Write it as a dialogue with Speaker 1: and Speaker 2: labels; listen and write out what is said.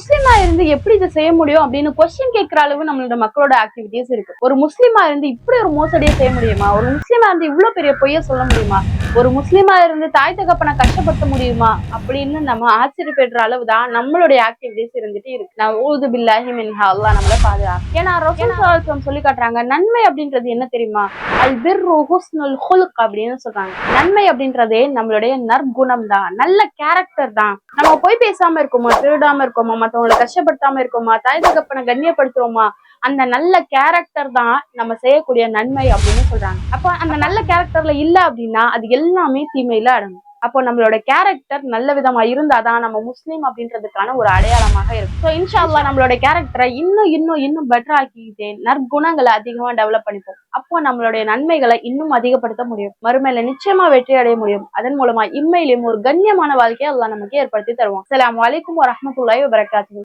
Speaker 1: முஸ்லீமா இருந்து எப்படி இதை செய்ய முடியும் அப்படின்னு கொஸ்டின் கேட்கிற அளவு நம்மளோட மக்களோட ஆக்டிவிட்டிஸ் இருக்கு. ஒரு முஸ்லீமா இருந்து இப்படி ஒரு மோசடியை செய்ய முடியுமா? ஒரு முஸ்லீமா இருந்து இவ்வளவு பெரிய பொய்ய சொல்ல முடியுமா? ஒரு முஸ்லீமா இருந்து தாய் தகப்பனை கஷ்டப்படுத்த முடியுமா? அப்படின்னு நம்ம ஆச்சரியப்படுற அளவு தான் நம்மளுடைய ஆக்டிவிட்டிஸ் இருந்துட்டு இருக்கு. நான் ஊது பில்லாஹி மின்ஹா. அல்லாஹ் நம்மள பாதுகாக்கும். ஏன்னா வஸல்லம் சொல்லி காட்டுறாங்க நன்மை அப்படின்றது என்ன தெரியுமா? அல் பிர்ரு ஹுஸ்னுல் ஹுல்க் அப்படின்னு சொல்றாங்க. நன்மை அப்படின்றதே நம்மளுடைய நற்குணம் தான் நல்ல கேரக்டர் தான். நம்ம போய் பேசாம இருக்கோமா? திருடாம இருக்கோமா? மத்தவங்களை கஷ்டப்படுத்தாம இருக்கோமா தாய் தகப்பனை கண்ணியப்படுத்துறோமா அந்த நல்ல கேரக்டர் தான் நம்ம செய்யக்கூடிய நன்மை அப்படின்னு சொல்றாங்க. அப்ப அந்த நல்ல கேரக்டர்ல இல்ல அப்படின்னா அது எல்லாமே தீமையில அடங்கும். அப்போ நம்மளோட கேரக்டர் நல்ல விதமா இருந்தாதான் நம்ம முஸ்லீம் அப்படின்றதுக்கான ஒரு அடையாளமாக இருக்கும். ஸோ இன்ஷா அல்லாஹ் நம்மளோட கேரக்டரை இன்னும் இன்னும் இன்னும் பெட்டர் ஆக்கிட்டே நற்குணங்களை அதிகமா டெவலப் பண்ணிப்போம். அப்போ நம்மளுடைய நன்மைகளை இன்னும் அதிகப்படுத்த முடியும். மறுமையில நிச்சயமா வெற்றி அடைய முடியும். அதன் மூலமா இம்மையிலும் ஒரு கண்ணியமான வாழ்க்கையை எல்லாம் நமக்கு ஏற்படுத்தி தருவோம் அஸ்ஸலாமு அலைக்கும் வரஹ்மத்துல்லாஹி வரகாத்து